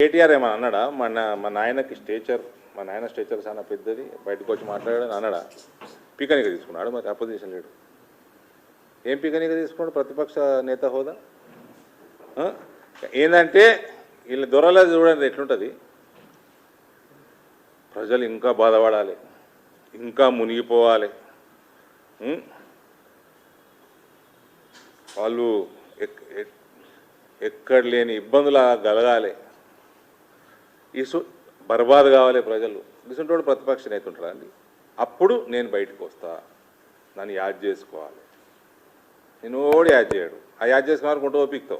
కేటీఆర్ ఏమన్నా అన్నాడా? మన మా నాయనకి స్టేచర్ మా నాయన స్టేచర్ చాలా పెద్దది బయటకు వచ్చి మాట్లాడాడు అన్నాడా? పీకనిక తీసుకున్నాడు మరి అపోజిషన్ లేడు ఏం పీకనిక తీసుకున్నాడు? ప్రతిపక్ష నేత హోదా? ఏంటంటే వీళ్ళ దొరలో చూడండి ఎట్లుంటుంది. ప్రజలు ఇంకా బాధపడాలి ఇంకా మునిగిపోవాలి. వాళ్ళు ఎక్- ఎక్కడ లేని ఇబ్బందులు కలగాలి ఇసు బర్బాద్ కావాలి ప్రజలు. ఇసుంటోడు ప్రతిపక్ష నేత ఉంటారండి అప్పుడు నేను బయటకు వస్తా. నన్ను యాద్ చేసుకోవాలి. నేను ఓడి యాద్ చేయడు. ఆ యాద్ చేసుకున్నారు కొంటూ ఓపికతో.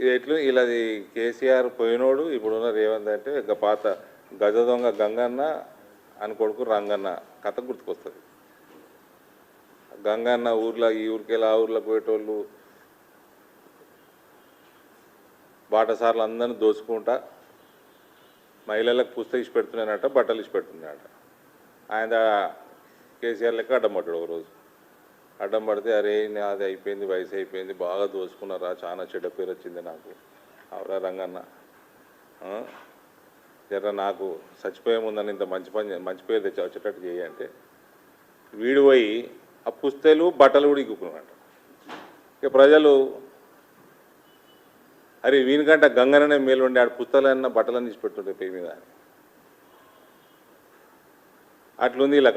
ఇది ఎట్లు? ఇలాది కేసీఆర్ పోయినోడు ఇప్పుడున్న రేవంత్ అంటే ఇక పాత గజ దొంగ గంగన్న అని కొడుకు రంగన్న. కథ గుర్తుకొస్తుంది. గంగన్న ఊర్లో ఈ ఊరికెళ్ళి ఆ ఊర్లోకి పోయేటోళ్ళు బాటసార్లు అందరిని దోచుకుంటా మహిళలకు పుస్తక ఇచ్చి పెడుతున్నానట బట్టలు ఇచ్చి పెడుతున్నాడట ఆయన కేసీఆర్ లెక్క అడ్డం పడ్డాడు ఒకరోజు. అడ్డం పడితే అరే అది అయిపోయింది వయసు అయిపోయింది బాగా దోచుకున్నారా చాలా చెడ్డ పేరు వచ్చింది నాకు. అవరా రంగన్న. జర నాకు చచ్చిపోయే ముందని ఇంత మంచి పని చే- మంచి పేరు తెచ్చి వచ్చేటట్టు చేయంటే వీడిపోయి వీడు పోయి ఆ పుస్తలు బట్టలు కూడా ఇక్కున్నాడు ఇక ప్రజలు అరే వీనికంటే గంగననే మేలు ఉండే ఆడ పుస్తలన్న బట్టలన్నీ ఇచ్చిపెట్టుండే పే పేరు మీద. అట్లుంది ఇలా